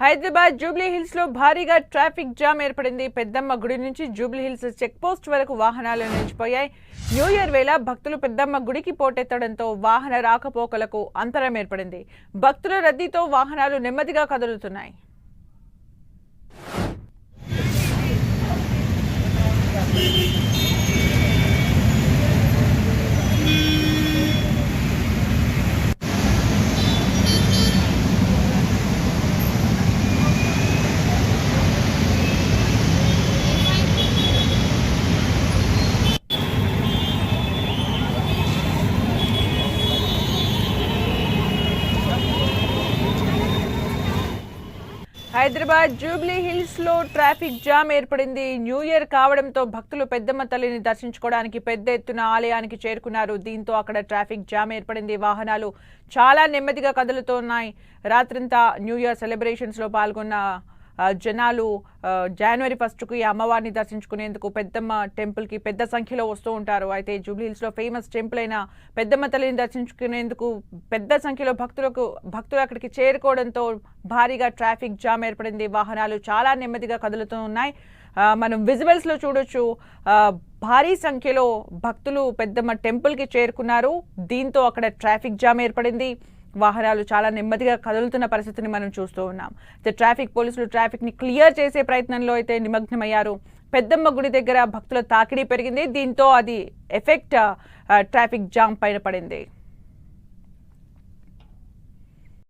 Hyderabad Jubilee హిల్స్లో భారీగా traffic jam ఏర్పడింది. పెద్దమ్మ గుడి నుంచి జూబ్లీ హిల్స్ చెక్ పోస్ట్ వరకు వాహనాలు నిలిచిపోయాయి. న్యూ ఇయర్ వేళ భక్తులు పెద్దమ్మ గుడికి పోటెత్తడంతో వాహన రాకపోకలకు అంతరం ఏర్పడింది. భక్తుల రద్దీతో వాహనాలు నెమ్మదిగా కదులుతున్నాయి. హైదరాబాద్ జూబ్లీ హిల్స్లో ట్రాఫిక్ జామ్ ఏర్పడింది. న్యూ ఇయర్ కావడంతో భక్తులు పెద్దమ్మ తల్లిని దర్శించుకోవడానికి పెద్ద ఎత్తున ఆలయానికి చేరుకున్నారు. దీంతో అక్కడ ట్రాఫిక్ జామ్ ఏర్పడింది. వాహనాలు చాలా నెమ్మదిగా కదులుతున్నాయి. రాత్రంతా న్యూ ఇయర్ సెలబ్రేషన్స్లో పాల్గొన్న జనాలు జనవరి ఫస్ట్కు ఈ అమ్మవారిని దర్శించుకునేందుకు పెద్దమ్మ టెంపుల్కి పెద్ద సంఖ్యలో వస్తూ ఉంటారు. అయితే జూబ్లీహిల్స్లో ఫేమస్ టెంపుల్ అయిన పెద్దమ్మ తల్లిని దర్శించుకునేందుకు పెద్ద సంఖ్యలో భక్తులకు భక్తులు అక్కడికి చేరుకోవడంతో భారీగా ట్రాఫిక్ జామ్ ఏర్పడింది. వాహనాలు చాలా నెమ్మదిగా కదులుతూ ఉన్నాయి. మనం విజువల్స్లో చూడొచ్చు. భారీ సంఖ్యలో భక్తులు పెద్దమ్మ టెంపుల్కి చేరుకున్నారు. దీంతో అక్కడ ట్రాఫిక్ జామ్ ఏర్పడింది. వాహనాలు చాలా నెమ్మదిగా కదులుతున్న పరిస్థితిని మనం చూస్తూ ఉన్నాం. అయితే ట్రాఫిక్ పోలీసులు ట్రాఫిక్ని క్లియర్ చేసే ప్రయత్నంలో అయితే నిమగ్నమయ్యారు. పెద్దమ్మ గుడి దగ్గర భక్తుల తాకిడి పెరిగింది. దీంతో అది ఎఫెక్ట్ ట్రాఫిక్ జామ్ పైన పడింది.